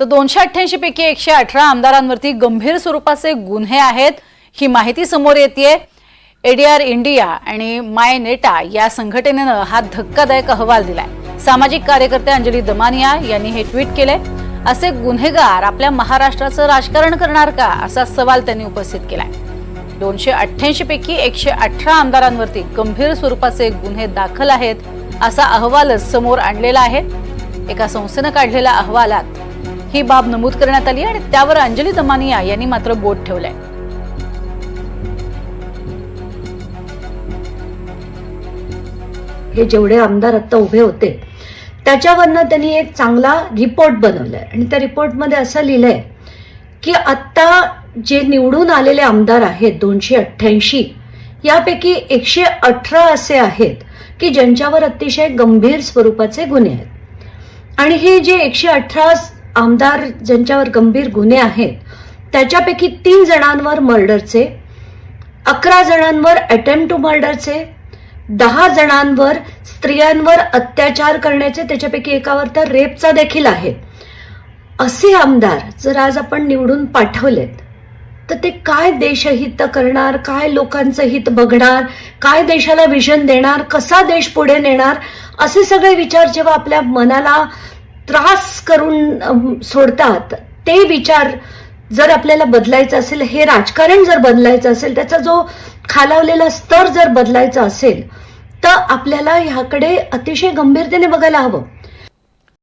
तर दोनशे अठ्ठ्याऐंशी पैकी एकशे अठरा आमदारांवरती गंभीर स्वरूपाचे गुन्हे आहेत ही माहिती समोर येते एडीआर इंडिया आणि माय नेटा या संघटनेनं हा धक्कादायक अहवाल दिलाय. सामाजिक कार्यकर्ते अंजली दमानिया यांनी हे ट्विट केले असे गुन्हेगार आपल्या महाराष्ट्राचं राजकारण करणार का असा सवाल त्यांनी उपस्थित केलाय. दोनशे अठ्ठ्याऐंशी पैकी एकशे अठरा आमदारांवरती गंभीर स्वरूपाचे गुन्हे दाखल आहेत असा अहवालच समोर आणलेला आहे. एका संस्थेनं काढलेल्या अहवालात ही बाब नमूद करण्यात आली आणि त्यावर अंजली दमानिया यांनी मात्र बोट ठेवलंय. हे जेवढे आमदार आता उभे होते त्याच्यावरनं त्यांनी एक चांगला रिपोर्ट बनवलाय. आणि त्या रिपोर्टमध्ये असं लिहिलंय की आत्ता जे निवडून आलेले आमदार आहेत दोनशे अठ्ठ्याऐंशी यापैकी एकशे अठरा असे आहेत की ज्यांच्यावर अतिशय गंभीर स्वरूपाचे गुन्हे आहेत. आणि हे जे एकशे अठरा आमदार ज्यांच्यावर गंभीर गुन्हे आहेत त्याच्यापैकी तीन जणांवर मर्डरचे अकरा जणांवर अटेम्प्ट टू मर्डरचे दहा जणांवर स्त्रियांवर अत्याचार करण्याचे त्याच्यापैकी एकावर तर रेपचा देखील आहे. असे आमदार जर आज आपण निवडून पाठवलेत तर ते काय देशहित करणार काय लोकांचं हित बघणार काय देशाला विजन देणार कसा देश पुढे नेणार असे सगळे विचार जेव्हा आपल्या मनाला त्रास करून सोडतात ते विचार जर आपल्याला बदलायचं असेल हे राजकारण जर बदलायचं असेल त्याचा जो खालावलेला स्तर जर बदलायचा असेल तर आपल्याला ह्याकडे अतिशय गंभीरतेने बघायला हवं.